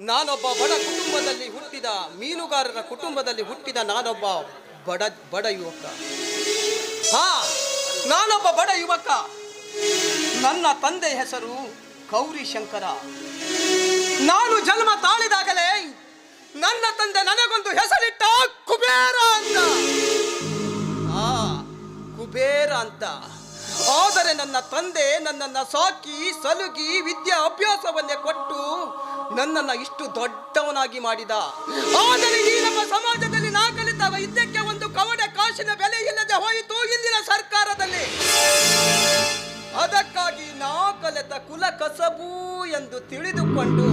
ನಾನೊಬ್ಬ ಬಡ ಕುಟುಂಬದಲ್ಲಿ ಹುಟ್ಟಿದ, ಮೀನುಗಾರರ ಕುಟುಂಬದಲ್ಲಿ ಹುಟ್ಟಿದ ನಾನೊಬ್ಬ ಬಡ ಬಡ ಯುವಕ. ಹಾ, ನಾನೊಬ್ಬ ಬಡ ಯುವಕ. ನನ್ನ ತಂದೆ ಹೆಸರು ಗೌರಿ ಶಂಕರ. ನಾನು ಜನ್ಮ ತಾಳಿದಾಗಲೇ ನನ್ನ ತಂದೆ ನನಗೊಂದು ಹೆಸರಿಟ್ಟ ಕುಬೇರ ಅಂತ. ಆ, ಕುಬೇರ ಅಂತ. ಆದರೆ ನನ್ನ ತಂದೆ ನನ್ನನ್ನು ಸಾಕಿ, ಸಲುಗಿ ವಿದ್ಯಾ ಅಭ್ಯಾಸವನ್ನೇ ಕೊಟ್ಟು ನನ್ನನ್ನು ಇಷ್ಟು ದೊಡ್ಡವನಾಗಿ ಮಾಡಿದ. ಆದರೆ ಈ ನಮ್ಮ ಸಮಾಜದಲ್ಲಿ ನಾ ಇದಕ್ಕೆ ಒಂದು ಕವಡೆ ಕಾಶಿನ ಬೆಲೆ ಇಲ್ಲದೆ ಹೋಯಿತು ಇಂದಿನ ಸರ್ಕಾರದಲ್ಲಿ. ಅದಕ್ಕಾಗಿ ನಾ ಕಲಿತ ಕುಲ ಕಸಬು ಎಂದು ತಿಳಿದುಕೊಂಡು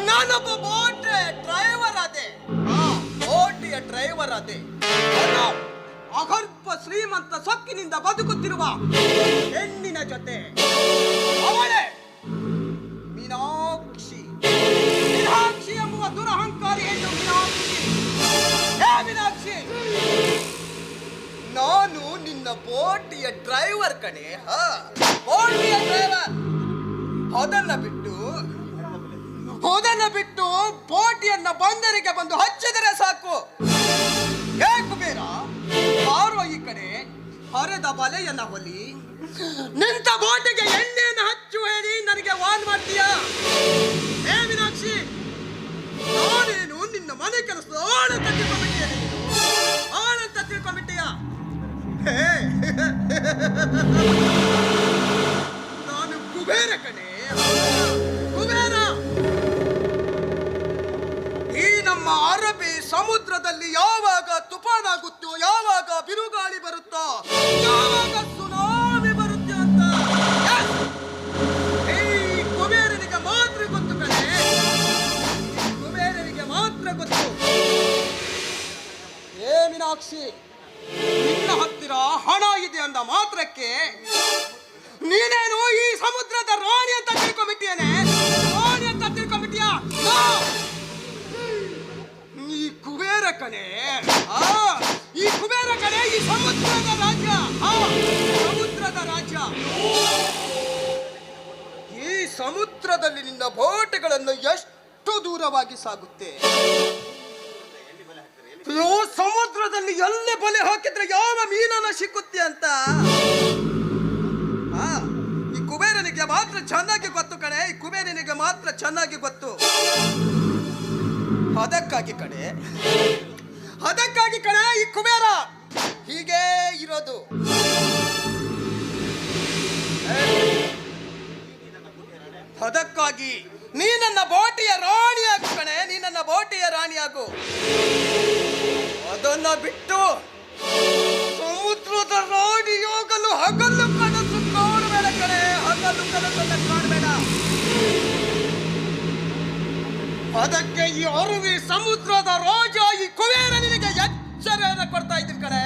ನಾನೊಬ್ಬ ಬೋಟ್ ಡ್ರೈವರ್ ಆ, ಬೋಟಿಯ ಡ್ರೈವರ್ ಅದು ಅಗರ್ಭ ಶ್ರೀಮಂತ ಸೊಕ್ಕಿನಿಂದ ಬದುಕುತ್ತಿರುವ ಹೆಣ್ಣಿನ ಜೊತೆ. ಅವಳೇ ಬೋಟಿಯ ಡ್ರೈವರ್ ಕಣೆ, ಹಾ, ಬೋಟಿಯ ಡ್ರೈವರ್. ಅದನ್ನ ಬಿಟ್ಟು ಅದನ್ನ ಬಿಟ್ಟು ಬೋಟಿಯನ್ನ ಬಂದರಿಗೆ ಬಂದು ಹಚ್ಚಿದರೆ ಸಾಕು. ಏ ಕುಬೇರ ಬಾರೋ ಈ ಕಡೆ ಹರಿದ ಬಲೆಯನ್ನ ಹೊಲಿ. ನಿಂತ ಬೋಟಿಗೆ ಎಣ್ಣೆಯನ್ನು ಹಚ್ಚು ಹೇಳಿ ನನಗೆ ವಾನ್ ಮಾಡ್ತೀಯಾ? ಏ ಮೀನಾಕ್ಷಿ, ನಾನೇನು ನಿನ್ನ ಮನೆ ಕೆಲಸ ನಾನು ಕುಬೇರ ಕಣೆ. ಕುಬೇರ. ಈ ನಮ್ಮ ಅರಬ್ಬಿ ಸಮುದ್ರದಲ್ಲಿ ಯಾವಾಗ ತುಫಾನಾಗುತ್ತೋ, ಯಾವಾಗ ಬಿರುಗಾಳಿ ಬರುತ್ತೋ, ಯಾವಾಗ ಸುನಾಮಿ ಬರುತ್ತೆ ಅಂತ! ಈ ಕುಬೇರನಿಗೆ ಮಾತ್ರ ಗೊತ್ತು ಕಣೆ. ಕುಬೇರನಿಗೆ ಮಾತ್ರ ಗೊತ್ತು. ಏ ಮೀನಾಕ್ಷಿ ನಿನ್ನ ಹಣ ಇದೆ ಅಂದ ಮಾತ್ರಕ್ಕೆ ನೀನೇನು ಈ ಸಮುದ್ರದ ರಾಣಿ ಅಂತ ತಿಳ್ಕೊಂಬಿಟ್ಟಿಯೇನೆ ರಾಣಿ ಅಂತ ತಿಳ್ಕೊಂಬಿಟ್ಟಿಯ ಈ ಕುಬೇರ ಕಣೆ ಈ ಕುಬೇರ ಕಣೆ ಈ ಸಮುದ್ರದ ರಾಜ್ಯ ಸಮುದ್ರದ ರಾಜ್ಯ. ಈ ಸಮುದ್ರದಲ್ಲಿ ನಿನ್ನ ಬೋಟುಗಳನ್ನು ಎಷ್ಟು ದೂರವಾಗಿ ಸಾಗುತ್ತೆ? ಅಯ್ಯೋ ಸಮುದ್ರದಲ್ಲಿ ಎಲ್ಲ ಬಲೆ ಹಾಕಿದ್ರೆ ಯಾವ ಮೀನನ ಸಿಕ್ಕುತ್ತೆ ಅಂತ? ಆ, ಈ ಕುಬೇರನಿಗೆ ಮಾತ್ರ ಚೆನ್ನಾಗಿ ಗೊತ್ತು ಕಣೆ ಈ ಕುಬೇರನಿಗೆ ಮಾತ್ರ ಚೆನ್ನಾಗಿ ಗೊತ್ತು. ಅದಕ್ಕಾಗಿ ಕಣೆ ಅದಕ್ಕಾಗಿ ಕಣೆ ಈ ಕುಬೇರ. ಹೀಗೆ ಇರೋದು. ಅದಕ್ಕಾಗಿ ಬಿಟ್ಟು ಸಮುದ್ರದ ರಾಣಿ ಹೋಗಲು ಹಗಲು ಕನಸು ಕಾಣಬೇಡ ಕಡೆ ಹಗಲು ಕನಸನ್ನ ಕಾಣಬೇಡ ಅದಕ್ಕೆ ಈ ಅರುವಿ ಸಮುದ್ರದ ರೋಜಾಗಿ ಕುಬೇರ ನಿನಗೆ ಎಚ್ಚರವನ್ನು ಕೊಡ್ತಾ ಇದ್ದೀನಿ ಕಡೆ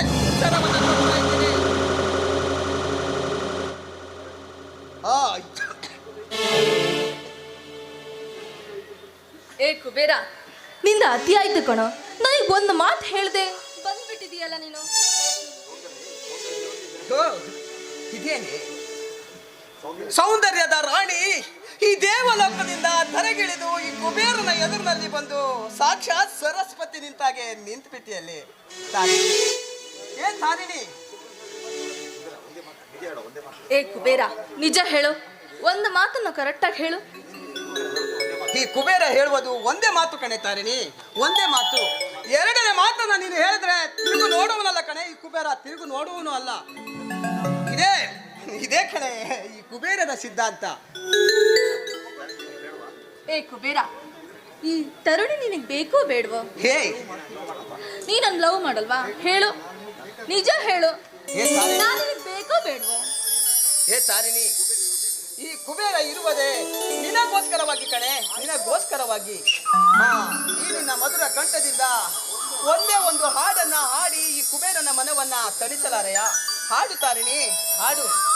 ಎಚ್ಚರವನ್ನು ಕೊಡ್ತಾ ಇದ್ದೀನಿ. ಏ ಕುಬೇರ, ನಿಂದ ಅತಿ ಆಯ್ತು ಕಣೋ. ನನಗೆ ಒಂದು ಮಾತು ಹೇಳ್ದೆ. ಬಂದ್ಬಿಟ್ಟಿದೀಯಲ್ಲ ನೀನು. ಓ, ಇದೇನೆ? ಸೌಂದರ್ಯದ ರಾಣಿ ಈ ದೇವಲೋಕದಿಂದ ಧರೆಗಿಳಿದು ಈ ಕುಬೇರನ ಎದುರಿನಲ್ಲಿ ಬಂದು ಸಾಕ್ಷಾತ್ ಸರಸ್ವತಿ ನಿಂತಾಗೆ ನಿಂತ್ಬಿಟ್ಟಿಯಲ್ಲಿ. ಏನ್ ತಾರಿಣಿ? ಏ ಕುಬೇರ ನಿಜ ಹೇಳು. ಒಂದು ಮಾತನ್ನು ಕರೆಕ್ಟಾಗಿ ಹೇಳು. ಈ ಕುಬೇರ ಹೇಳುವುದು ಒಂದೇ ಮಾತು ಕಣೆ ತಾರಿಣಿ ಒಂದೇ ಮಾತು. ಎರಡನೇ ಮಾತನ್ನ ನೀನು ಹೇಳಿದ್ರೆ ತಿರುಗು ನೋಡುವನಲ್ಲ ಕಣೆ ಈ ಕುಬೇರ ತಿರುಗು ನೋಡುವನು ಅಲ್ಲ. ಇದೇ ಇದೇ ಕಣೆ ಈ ಕುಬೇರನ ಸಿದ್ಧಾಂತ. ಏ ಕುಬೇರ ಈ ತರುಣಿ ನಿನಗೆ ಬೇಕೋ ಬೇಡವೋ? ಹೇ. ನೀ ಲವ್ ಮಾಡಲ್ವಾ? ಹೇಳು. ನಿಜ ಹೇಳು. ಏ ತಾರಿಣಿ ನಾನು ನಿನಗೆ ಬೇಕೋ ಬೇಡವೋ? ಹೇ ತಾರಿಣಿ ಈ ಕುಬೇರ ಇರುವುದೇ ನಿನಗೋಸ್ಕರವಾಗಿ ಕಣೆ ನಿನಗೋಸ್ಕರವಾಗಿ. ಹಾ ಈ ನಿನ್ನ ಮಧುರ ಕಂಠದಿಂದ ಒಂದೇ ಒಂದು ಹಾಡನ್ನ ಹಾಡಿ ಈ ಕುಬೇರನ ಮನವನ್ನ ತಣಿಸಲಾರೆಯಾ? ಹಾಡು ತಾರಿಣಿ ಹಾಡು.